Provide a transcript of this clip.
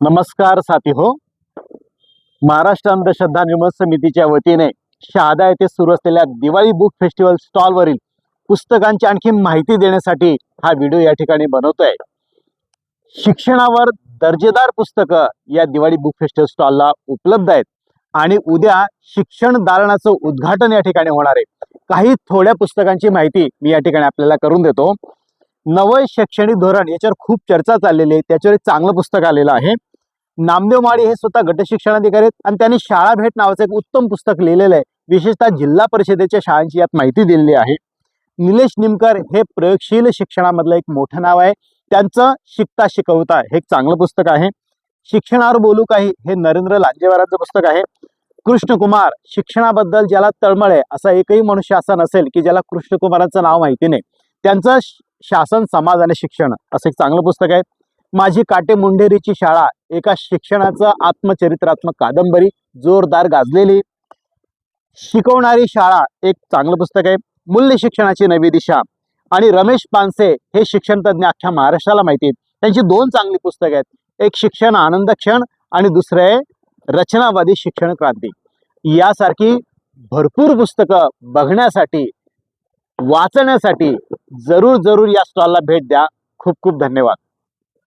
नमस्कार साथी हो. महाराष्ट्र अंधश्रद्धा निर्मूलन समितीच्या वतीने शहादा येथे सुरू असलेल्या दिवाळी बुक फेस्टिवल स्टॉलवरील पुस्तकांची आणखी माहिती देण्यासाठी हा व्हिडिओ या ठिकाणी बनवतोय. शिक्षणावर दर्जेदार पुस्तकं या दिवाळी बुक फेस्टिवल स्टॉलला उपलब्ध आहेत आणि उद्या शिक्षण दालनाचं उद्घाटन या ठिकाणी होणार आहे. काही थोड्या पुस्तकांची माहिती मी या ठिकाणी आपल्याला करून देतो. नवं शैक्षणिक धोरण याच्यावर खूप चर्चा चाललेली आहे. त्याच्यावर एक चांगलं पुस्तक आलेलं आहे. नामदेव माळी हे स्वतः गटशिक्षणाधिकारी आहेत आणि त्यांनी शाळा भेट नावाचं एक उत्तम पुस्तक लिहिलेलं आहे. विशेषतः जिल्हा परिषदेच्या शाळांची यात माहिती दिलेली आहे. निलेश निमकर हे प्रयोगशील शिक्षणामधलं एक मोठं नाव आहे. त्यांचं शिकता शिकवता हे एक चांगलं पुस्तक आहे. शिक्षणावर बोलू काही हे नरेंद्र लांजेवारांचं पुस्तक आहे. कृष्णकुमार शिक्षणाबद्दल ज्याला तळमळ आहे असा एकही मनुष्य असा नसेल की ज्याला कृष्णकुमारांचं नाव माहिती नाही. त्यांचं श- शासन समाज आणि शिक्षण असं एक चांगलं पुस्तक आहे. माझी काटे मुंढेरीची शाळा एका शिक्षणाचं आत्मचरित्रात्मक कादंबरी जोरदार गाजलेली. शिकवणारी शाळा एक चांगलं पुस्तक आहे. मूल्य शिक्षणाची नवी दिशा. आणि रमेश पानसे हे शिक्षणतज्ञ अख्ख्या महाराष्ट्राला माहिती आहेत. त्यांची दोन चांगली पुस्तकं आहेत. एक शिक्षण आनंद क्षण आणि दुसरं आहे रचनावादी शिक्षण क्रांती. यासारखी भरपूर पुस्तकं बघण्यासाठी वाचण्यासाठी जरूर जरूर या स्टॉलला भेट द्या. खूप खूप धन्यवाद.